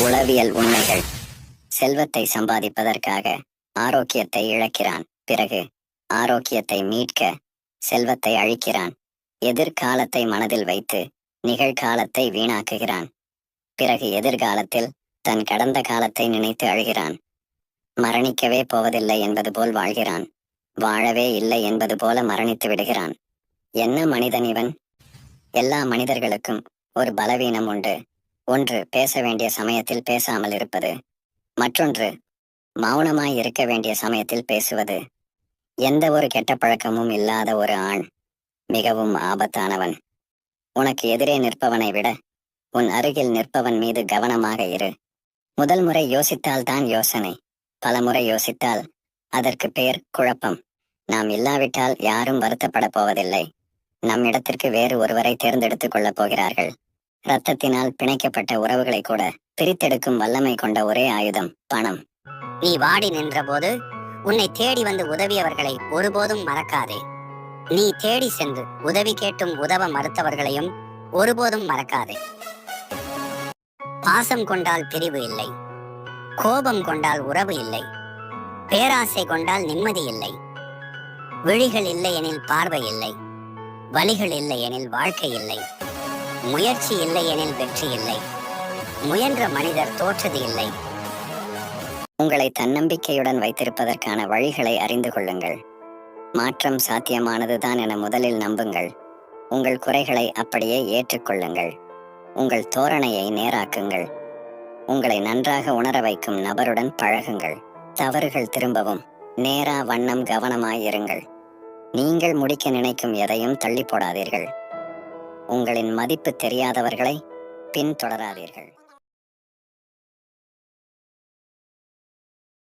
உளவியல் உண்மைகள். செல்வத்தை சம்பாதிப்பதற்காக ஆரோக்கியத்தை இழக்கிறான். பிறகு ஆரோக்கியத்தை மீட்க செல்வத்தை அழிக்கிறான். எதிர்காலத்தை மனதில் வைத்து நிகழ்காலத்தை வீணாக்குகிறான். பிறகு எதிர்காலத்தில் தன் கடந்த காலத்தை நினைத்து அழுகிறான். மரணிக்கவே போவதில்லை என்பது போல் வாழ்கிறான். வாழவே இல்லை என்பது போல மரணித்து விடுகிறான். என்ன மனிதன் இவன்? எல்லா மனிதர்களுக்கும் ஒரு பலவீனம் உண்டு. ஒன்று பேச வேண்டிய சமயத்தில் பேசாமல் இருப்பது. மற்றொன்று மௌனமாய் இருக்க வேண்டிய சமயத்தில் பேசுவது. எந்த ஒரு கெட்ட பழக்கமும் இல்லாத ஒரு ஆண் மிகவும் ஆபத்தானவன். உனக்கு எதிரே நிற்பவனை விட உன் அருகில் நிற்பவன் மீது கவனமாக இரு. முதல் முறை யோசித்தால் தான் யோசனை பலமுறை யோசித்தால் அதற்கு பெயர் குழப்பம். நாம் இல்லாவிட்டால் யாரும் வருத்தப்பட போவதில்லை. நம்மிடத்திற்கு வேறு ஒருவரை தேர்ந்தெடுத்துக் கொள்ளப் போகிறார்கள். ரத்தத்தினால் பிணைக்கப்பட்ட உறவுகளை கூட பிரித்தெடுக்கும் வல்லமை கொண்ட ஒரே ஆயுதம் பணம். நீ வாடி நின்றபோது உன்னை தேடி வந்து உதவியவர்களை ஒருபோதும் மறக்காதே. நீ தேடி சென்று உதவி கேட்டும் உதவ மறுத்தவர்களையும் ஒருபோதும் மறக்காதே. பாசம் கொண்டால் பிரிவு இல்லை. கோபம் கொண்டால் உறவு இல்லை. பேராசை கொண்டால் நிம்மதி இல்லை. விழிகள் இல்லை எனில் பார்வை இல்லை. வலிகள் இல்லை எனில் வாழ்க்கை இல்லை. முயற்சி இல்லை எனில் வெற்றி இல்லை. முயன்ற மனிதர் தோற்றது இல்லை. உங்களை தன்னம்பிக்கையுடன் வைத்திருப்பதற்கான வழிகளை அறிந்து கொள்ளுங்கள். மாற்றம் சாத்தியமானதுதான் என முதலில் நம்புங்கள். உங்கள் குறைகளை அப்படியே ஏற்றுக்கொள்ளுங்கள். உங்கள் தோரணையை நேராக்குங்கள். உங்களை நன்றாக உணர வைக்கும் நபருடன் பழகுங்கள். தவறுகள் திரும்பவும். நேரா வண்ணம் கவனமாயிருங்கள் நீங்கள் முடிக்க நினைக்கும் எதையும் தள்ளி போடாதீர்கள். உங்களின் மதிப்பு தெரியாதவர்களை பின்தொடராதீர்கள்.